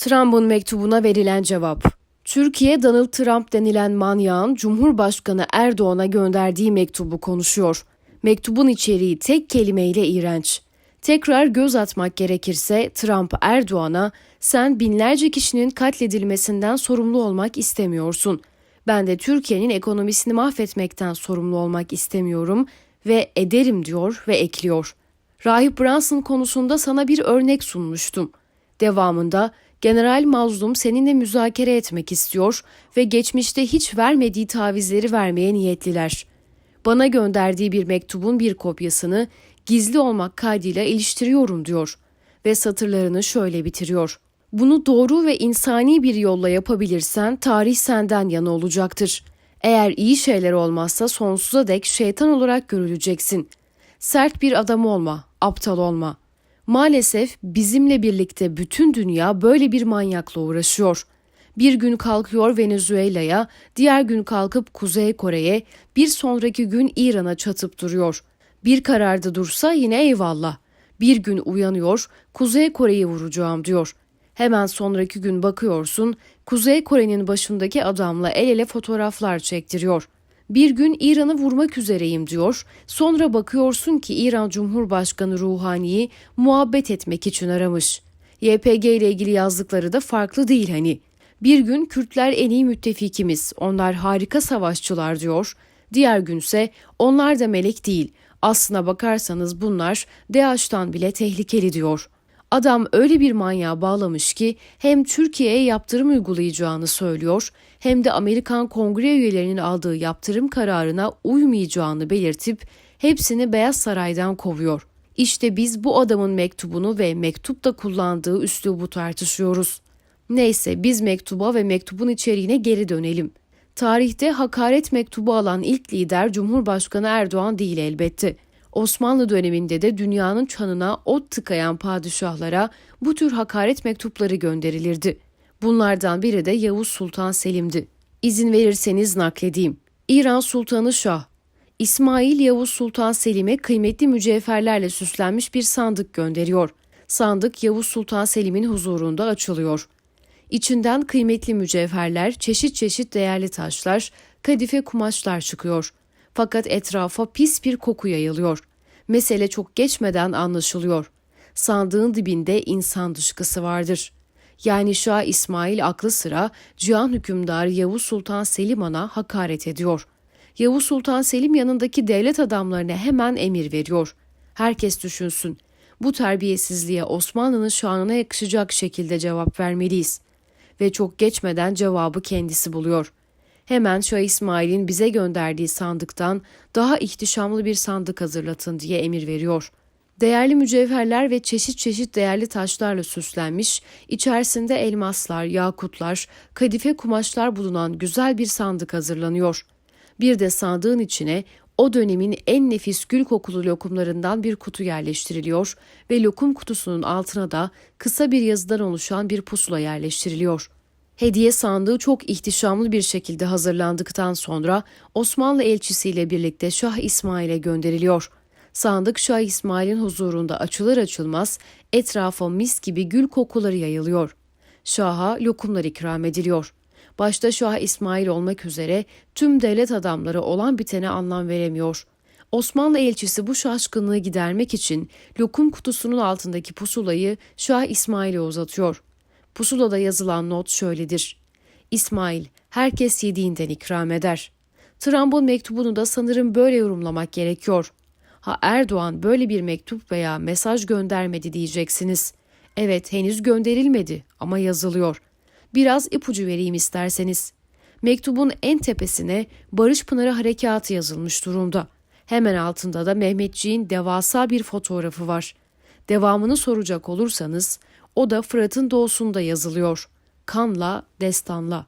Trump'ın mektubuna verilen cevap. Türkiye Donald Trump denilen manyağın Cumhurbaşkanı Erdoğan'a gönderdiği mektubu konuşuyor. Mektubun içeriği tek kelimeyle iğrenç. Tekrar göz atmak gerekirse Trump Erdoğan'a sen binlerce kişinin katledilmesinden sorumlu olmak istemiyorsun. Ben de Türkiye'nin ekonomisini mahvetmekten sorumlu olmak istemiyorum ve ederim diyor ve ekliyor. Rahip Brunson konusunda sana bir örnek sunmuştum. Devamında General Mazlum seninle müzakere etmek istiyor ve geçmişte hiç vermediği tavizleri vermeye niyetliler. Bana gönderdiği bir mektubun bir kopyasını gizli olmak kaydıyla iliştiriyorum diyor ve satırlarını şöyle bitiriyor. Bunu doğru ve insani bir yolla yapabilirsen tarih senden yana olacaktır. Eğer iyi şeyler olmazsa sonsuza dek şeytan olarak görüleceksin. Sert bir adam olma, aptal olma. Maalesef bizimle birlikte bütün dünya böyle bir manyakla uğraşıyor. Bir gün kalkıyor Venezuela'ya, diğer gün kalkıp Kuzey Kore'ye, bir sonraki gün İran'a çatıp duruyor. Bir kararda dursa yine eyvallah. Bir gün uyanıyor, Kuzey Kore'yi vuracağım diyor. Hemen sonraki gün bakıyorsun, Kuzey Kore'nin başındaki adamla el ele fotoğraflar çektiriyor. Bir gün İran'ı vurmak üzereyim diyor. Sonra bakıyorsun ki İran Cumhurbaşkanı Ruhani'yi muhabbet etmek için aramış. YPG ile ilgili yazdıkları da farklı değil hani. Bir gün Kürtler en iyi müttefikimiz, onlar harika savaşçılar diyor. Diğer günse onlar da melek değil. Aslına bakarsanız bunlar DAEŞ'tan bile tehlikeli diyor. Adam öyle bir manyağa bağlamış ki hem Türkiye'ye yaptırım uygulayacağını söylüyor hem de Amerikan Kongre üyelerinin aldığı yaptırım kararına uymayacağını belirtip hepsini Beyaz Saray'dan kovuyor. İşte biz bu adamın mektubunu ve mektupta kullandığı üslubu tartışıyoruz. Neyse biz mektuba ve mektubun içeriğine geri dönelim. Tarihte hakaret mektubu alan ilk lider Cumhurbaşkanı Erdoğan değil elbette. Osmanlı döneminde de dünyanın çanına ot tıkayan padişahlara bu tür hakaret mektupları gönderilirdi. Bunlardan biri de Yavuz Sultan Selim'di. İzin verirseniz nakledeyim. İran Sultanı Şah, İsmail Yavuz Sultan Selim'e kıymetli mücevherlerle süslenmiş bir sandık gönderiyor. Sandık Yavuz Sultan Selim'in huzurunda açılıyor. İçinden kıymetli mücevherler, çeşit çeşit değerli taşlar, kadife kumaşlar çıkıyor. Fakat etrafa pis bir koku yayılıyor. Mesele çok geçmeden anlaşılıyor. Sandığın dibinde insan dışkısı vardır. Yani Şah İsmail aklı sıra Cihan hükümdarı Yavuz Sultan Selim Han'a hakaret ediyor. Yavuz Sultan Selim yanındaki devlet adamlarına hemen emir veriyor. Herkes düşünsün. Bu terbiyesizliğe Osmanlı'nın şanına yakışacak şekilde cevap vermeliyiz. Ve çok geçmeden cevabı kendisi buluyor. Hemen Şah İsmail'in bize gönderdiği sandıktan daha ihtişamlı bir sandık hazırlatın diye emir veriyor. Değerli mücevherler ve çeşit çeşit değerli taşlarla süslenmiş, içerisinde elmaslar, yakutlar, kadife kumaşlar bulunan güzel bir sandık hazırlanıyor. Bir de sandığın içine o dönemin en nefis gül kokulu lokumlarından bir kutu yerleştiriliyor ve lokum kutusunun altına da kısa bir yazıdan oluşan bir pusula yerleştiriliyor. Hediye sandığı çok ihtişamlı bir şekilde hazırlandıktan sonra Osmanlı elçisiyle birlikte Şah İsmail'e gönderiliyor. Sandık Şah İsmail'in huzurunda açılır açılmaz etrafa mis gibi gül kokuları yayılıyor. Şah'a lokumlar ikram ediliyor. Başta Şah İsmail olmak üzere tüm devlet adamları olan bitene anlam veremiyor. Osmanlı elçisi bu şaşkınlığı gidermek için lokum kutusunun altındaki pusulayı Şah İsmail'e uzatıyor. Pusulada yazılan not şöyledir. İsmail, herkes yediğinden ikram eder. Trump'ın mektubunu da sanırım böyle yorumlamak gerekiyor. Ha Erdoğan böyle bir mektup veya mesaj göndermedi diyeceksiniz. Evet henüz gönderilmedi ama yazılıyor. Biraz ipucu vereyim isterseniz. Mektubun en tepesine Barış Pınarı Harekatı yazılmış durumda. Hemen altında da Mehmetçiğin devasa bir fotoğrafı var. Devamını soracak olursanız o da Fırat'ın doğusunda yazılıyor. Kanla, destanla.